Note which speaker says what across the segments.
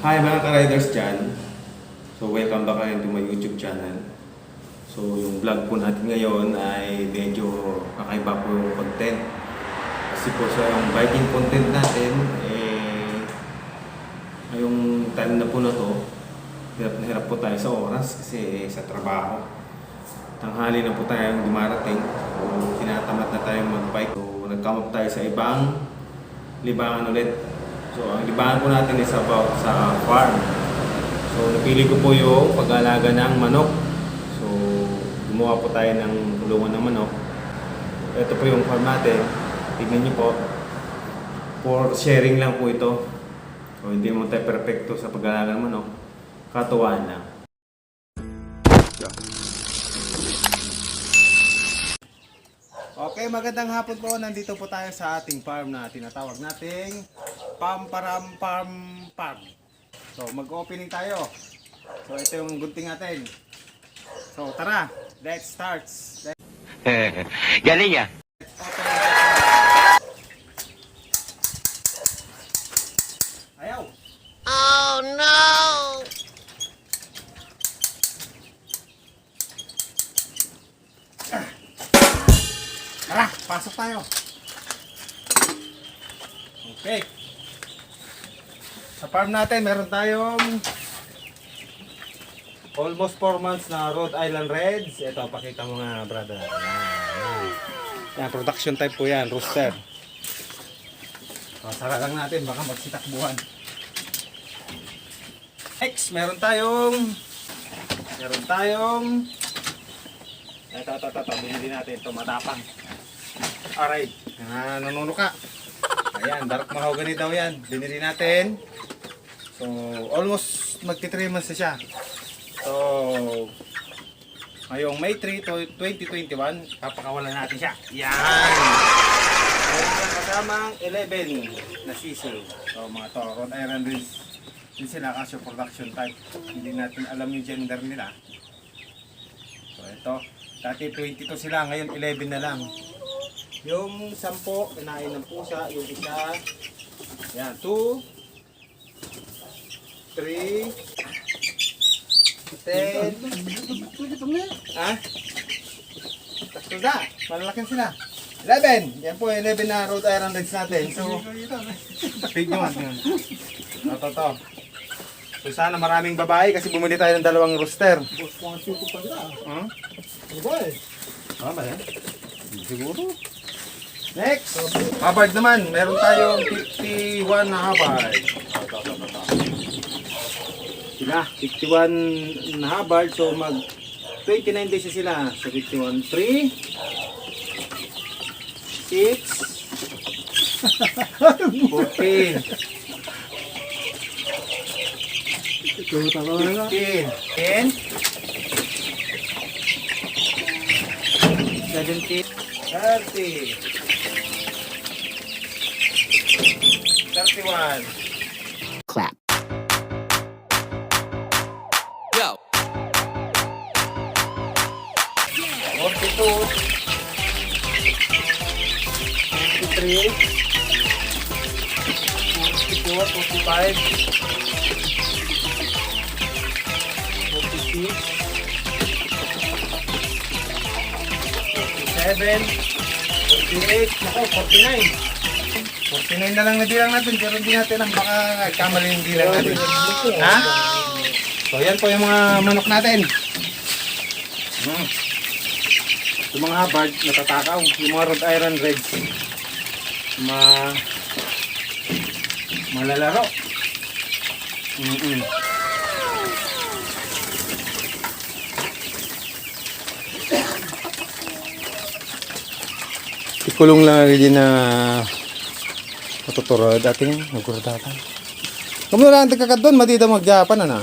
Speaker 1: Hi mga ka-riders dyan. So welcome back again to my YouTube channel. So yung vlog po natin ngayon ay medyo kakaiba po yung content. Kasi po sa yung biking content natin, eh, ngayong time na po na to, hirap na hirap po tayo sa oras kasi sa trabaho. Tanghali na po tayong dumarating. So tinatamad na tayong mag-bike. So nag-come up tayo sa ibang libangan ulit. So, ang libangan po natin is about sa farm. So, napili ko po yung pag-alaga ng manok. So, gumawa po tayo ng kulungan ng manok. Ito po yung farm natin. Tignan niyo po. For sharing lang po ito. So, hindi mo tayo perfecto sa pag-alaga ng manok. Katuwaan lang. Okay, magandang hapon po. Nandito po tayo sa ating farm na tinatawag nating Pamparam Farm Farm. So, mag-opening tayo. So, ito yung gunting natin. So, tara. Let's start. Let's
Speaker 2: Galing ah.
Speaker 1: Okay. Sa farm natin, meron tayong almost 4 months na Rhode Island Reds. Ito, pakita mo nga, brother. Yan, yan. Production type po yan, rooster. O, sara lang natin, baka magsitakbuhan. Next, meron tayong meron tayong ito, ito, ito, ito, binili natin ito, matapang. Alright, na nanunuka. Ayan, dark mahogany daw yan. Binili natin. So, almost magti 3 months na siya. So, ngayong May 3 to 2021, papakawalan natin siya. Yan! Meron siyang kasamang 11 na sisig. So, mga to, Rhode Island Ridge din sila kasi production type. Hindi natin alam yung gender nila. So, ito. Dati 22 sila, ngayon 11 na lang. Yung 10, kinain ng pusa. Yung isa, yan, 2, 3, 10, ha? Tatlo na, malalaking sila. 11! Yan po, 11 na Rhode Island Reds natin. So, big nyo, yun. Ito, to. So, sana maraming babae kasi bumili tayo ng dalawang rooster. Hmm? Tama yan. Siguro. Next! Hubbard naman. Meron tayong 51 na Hubbard. Sila, 51 na Hubbard. So mag 29 days sila. So 51, 3, 6, 14, 15, 10, 17, 30, 31,
Speaker 3: Clap.
Speaker 2: Go.
Speaker 1: 42, 43, 44, 45, 46, 47, 48, nako, 49. 49 na lang na bilang natin, pero hindi natin ang baka kamali yung bilang natin. Ha? So yan po yung mga manok natin. Hmm. Yung mga Hubbard, natatakaw. Yung mga Rhode Island Reds. Ma... Malalaro. Mm-mm. Ikulong lang rin na matuturo. Dati nga, nagkurudatan. Kamu na lang tigkakad doon, matita mag-Japan, ano?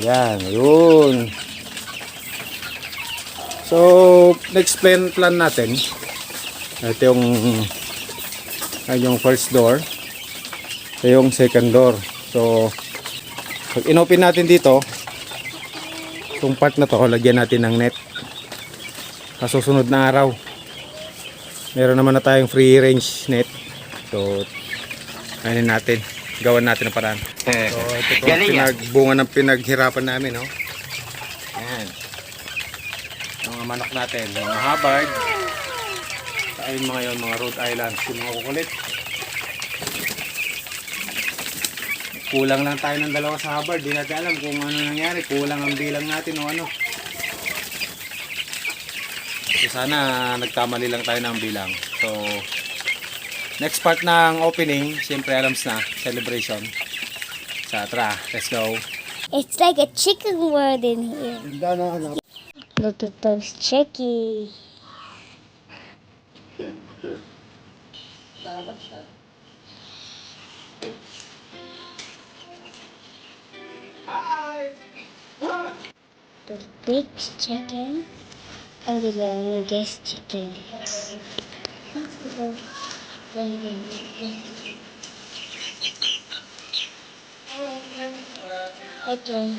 Speaker 1: Ayan, yun. So, next plan, plan natin. Ito yung ay yung first door. Ito yung second door. So, pag inopen natin dito, itong part na to, lagyan natin ng net. Kasusunod na araw. Meron naman na tayong free range net. So, ano natin. gawan natin ng paraan. So, ito po ang
Speaker 4: ah.
Speaker 1: pinagbunga ng pinaghirapan namin, no? Ayan. Yung mga manok natin, yung mga Hubbard. Ayun mga yun, mga Rhode Island, yung mga kukulit. Kulang lang tayo ng dalawa sa Hubbard. Di natin alam kung ano nangyari. Kulang ang bilang natin o ano. So, sana nagkamali lang tayo ng bilang. So, next part ng opening, siyempre alam na, celebration. Sa tara, let's go.
Speaker 5: It's like a chicken world in here. Look at those chicky. The big chicken oh, and the youngest chicken. Vem, vem, vem. Eu tenho.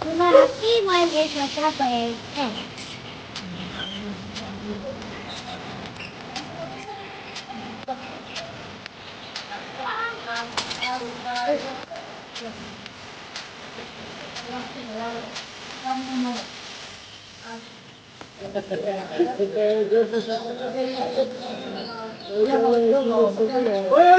Speaker 5: 누나 게임하게 잡아봐요. 왜